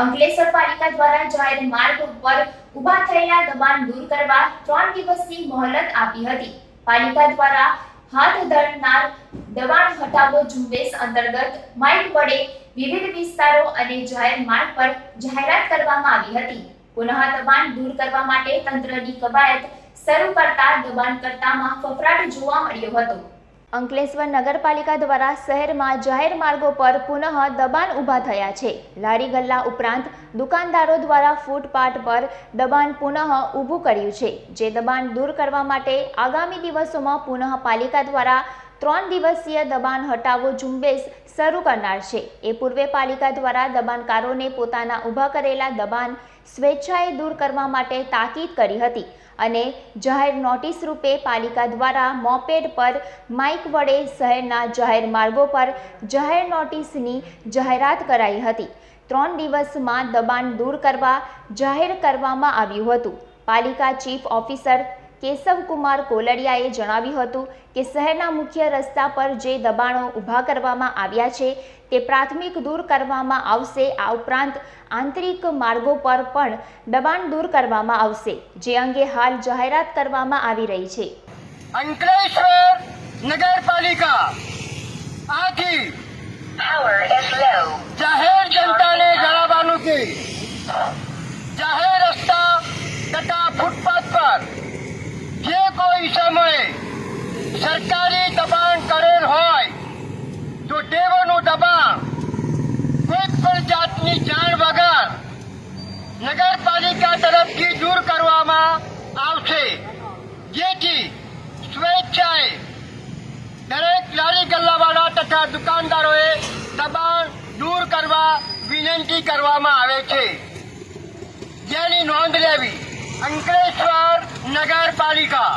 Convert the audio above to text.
અંકલેશ્વર પાલિકા દ્વારા જાહેર માર્ગ ઉપર ઊભા થયેલા દબાણ દૂર કરવા ત્રણ દિવસની મોહલત આપી હતી. પાલિકા દ્વારા હાથ ધરનાર દબાણ હટાવો ઝુંબેશ અંતર્ગત માઇક વડે વિવિધ વિસ્તારો અને જાહેર માર્ગ પર જાહેરાત કરવામાં આવી હતી. પુનઃ દબાણ દૂર કરવા માટે તંત્રની કવાયત શરૂ કરતા દબાણ કરતામાં ફફડાટ જોવા મળ્યો હતો. અંકલેશ્વર નગરપાલિકા દ્વારા શહેરમાં જાહેર માર્ગો પર પુનઃ દબાણ ઊભા થયા છે. લારી ગલ્લા ઉપરાંત દુકાનદારો દ્વારા ફૂટપાથ પર દબાણ પુનઃ ઊભું કર્યું છે. જે દબાણ દૂર કરવા માટે આગામી દિવસોમાં પુનઃ પાલિકા દ્વારા ત્રણ દિવસીય દબાણ હટાવો ઝુંબેશ શરૂ કરનાર છે. એ પૂર્વે પાલિકા દ્વારા દબાણકારોને પોતાના ઊભા કરેલા દબાણ સ્વેચ્છાએ દૂર કરવા માટે તાકીદ કરી હતી. અને જાહેર નોટિસ રૂપે પાલિકા દ્વારા મોપેડ પર માઇક વડે શહેરના જાહેર માર્ગો પર જાહેર નોટિસની જાહેરાત કરાઈ હતી. ત્રણ દિવસમાં દબાણ દૂર કરવા જાહેર કરવામાં આવ્યું હતું. પાલિકા ચીફ ઓફિસર કેશવકુમાર કોલડિયાએ જણાવ્યું હતું કે શહેરના મુખ્ય રસ્તા પર જે દબાણો ઊભા કરવામાં આવ્યા છે તે પ્રાથમિક દૂર કરવામાં આવશે આ ઉપરાંત આંતરિક માર્ગો પર પણ દબાણ દૂર કરવામાં આવશે જે અંગે હાલ જાહેરાત કરવામાં આવી રહી છે અંકલેશ્વર નગરપાલિકા આથી. જાહેર જનતાને જણાવવાનું કે જાહેર રસ્તા તથા ફૂટપાથ પર જે કોઈ સમયે સરકારી દબાણ કરેલ હોય, તો દેવોનું દબાણ કોઈ પણ જાતની જાણ વગર નગરપાલિકા તરફથી દૂર કરવામાં આવશે. જેથી સ્વેચ્છાએ દરેક લારી ગલ્લાવાળા તથા દુકાનદારોએ દબાણ દૂર કરવા વિનંતી કરવામાં આવે છે. જેની નોંધ લેવી અંકલેશ્વર નગરપાલિકા.